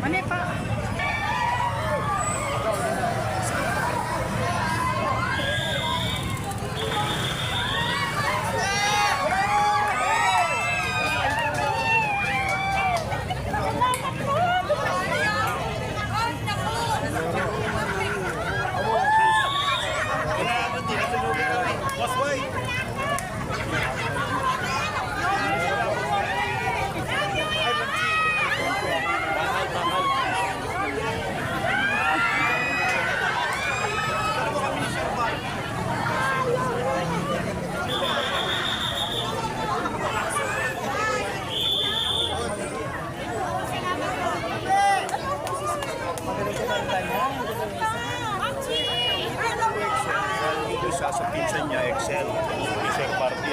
Mani pa. Sa pinsan niya, Excel. Excel Party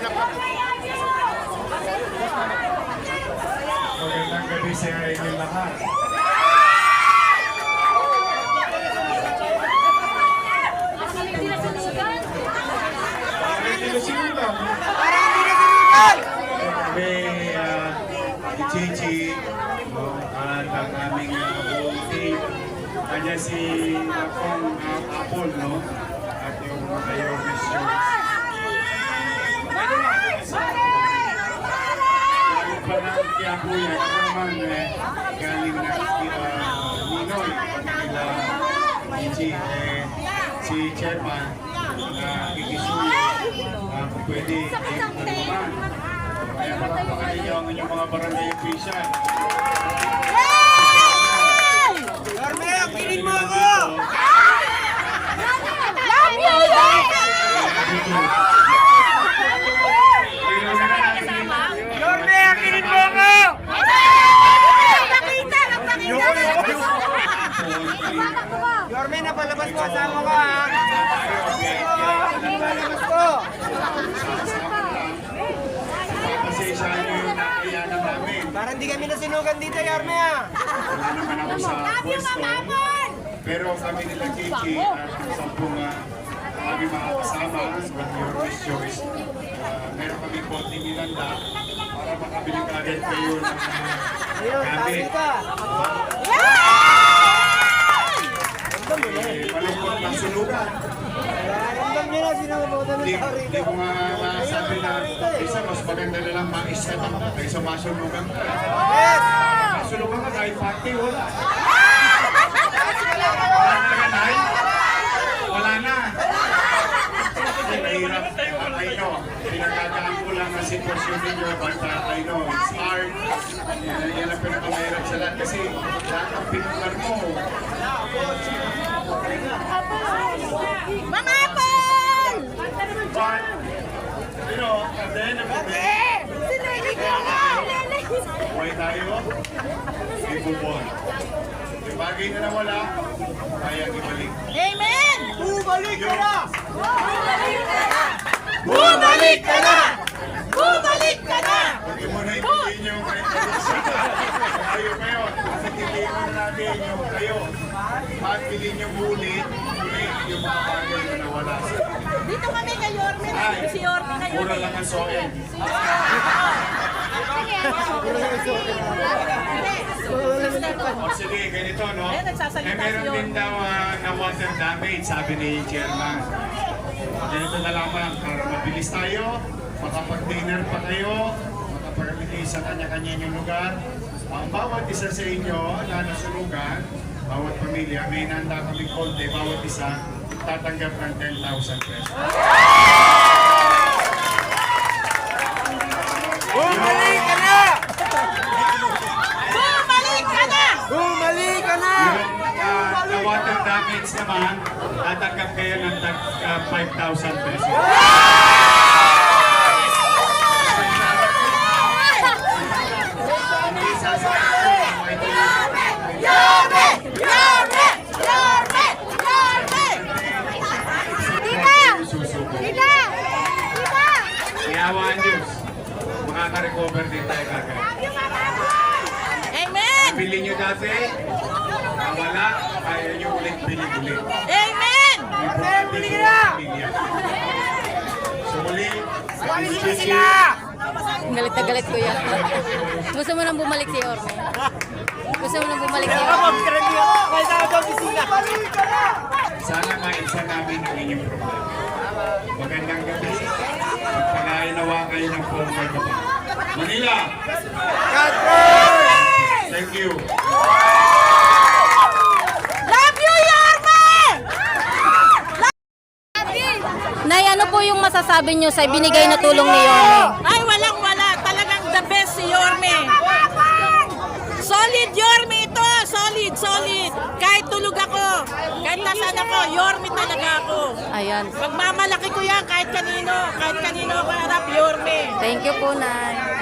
at Chensa. Magandang gabi sa inyo lahat. Kami, ah, ni Chichi, no, at ang aming ah, buong team. Kanya si Akong uh, Apple, no? At yung Mayor Mission. Galing pa ng Kiabuya, ako naman eh, galing na kila Ninoy, kila Chichi, eh, si Chairman, na kikisuyo, uh, kung pwede, ay tulungan. Kaya palakpakan ninyo ang inyong mga barangay official. Carmel, kinin mo ako! Yorme, kinin mo ako! Napalabas ko kasama ko ha! Napalabas ko! Pasensyahan nyo yung nakayanan namin. Parang di kami nasinugan dito, Yorme ha! Wala naman ako sa pwesto. Pero kami nila Kiki at sampung aming mga kasama sa Your Wish Choice. Uh, meron kami konting nilanda para makabili ka agad kayo ng uh, Ayun, gamit. tabi ka! Eh, malungkot ng sunugan. Ramdam niyo na, sinubutan ng Hindi, ko nga masabi na isa mas maganda na lang maisa ka kaysa masunugan ka. Yes! Masunugan ka kahit party, wala. Wala talaga, Nay? Wala na. Kasi mahirap. I know. Pinagkakaan ko lang ang sitwasyon ninyo, but I know it's hard. Yan, yan ang pinakamahirap sa lahat kasi lahat ang pinular mo. Mga apple! But, you know, at the end of the day! Buhay tayo, ibubuhay. Yung bagay na nawala, kaya ibalik. Amen! Bumalik ka na! Bumalik ka na! Bumalik ka na! Huwag mo na ipitin yung kayo ngayon. Kasi piliin mo na natin yung kayo. Yung ulit, ulit yung mga bagay na nawala. Dito kami Yorme. Ay, Si Yorme ngayon. mura lang ang soil. O sige, ganito, no? Nagsasalita Eh, meron si Yorme. din daw ah, na water damage, sabi ni Chairman. Ganito na lamang, para mabilis tayo. makapag-dinner pa kayo, makapag-release sa kanya-kanya yung lugar. Ang bawat isa sa inyo na nasulugan, bawat pamilya, may nanda kami konti, bawat isa tatanggap ng 10,000 pesos. Bumalik ka na! Bumalik ka na! Bumalik ka na! Uh, na water damage naman, tatanggap kayo ng tag- ah, 5,000 pesos. Hindi sasabihin ko, ito yung- Yorme! Yorme! Yorme! Yorme! Tita! Susuko. Tita! Tita! Iyawan Diyos. Makaka-recover din tayo kagad. Amen! Bili nyo dati, nawala, kaya nyo ulit bili-bili. Amen! Importante yung pamilya. So muli, Gigi, Galit na galit ko yan. Gusto mo nang bumalik si Orme? Gusto mo nang bumalik si Orme? Sana maisa namin ang inyong problema. Magandang gabi. Magpalain nawa kayo ng Pongal Kapag. Manila! Thank you. Love you, Yorme! Nay, ano po yung masasabi nyo sa binigay na tulong ni Orme? Ay, walang wala. Talagang the best si Yorme. Solid Yorme ito. Solid, solid. Kahit tulog ako, kahit nasaan ako, Yorme talaga ako. Ayan. Pagmamalaki ko yan kahit kanino. Kahit kanino ako harap, Yorme. Thank you po, Nay.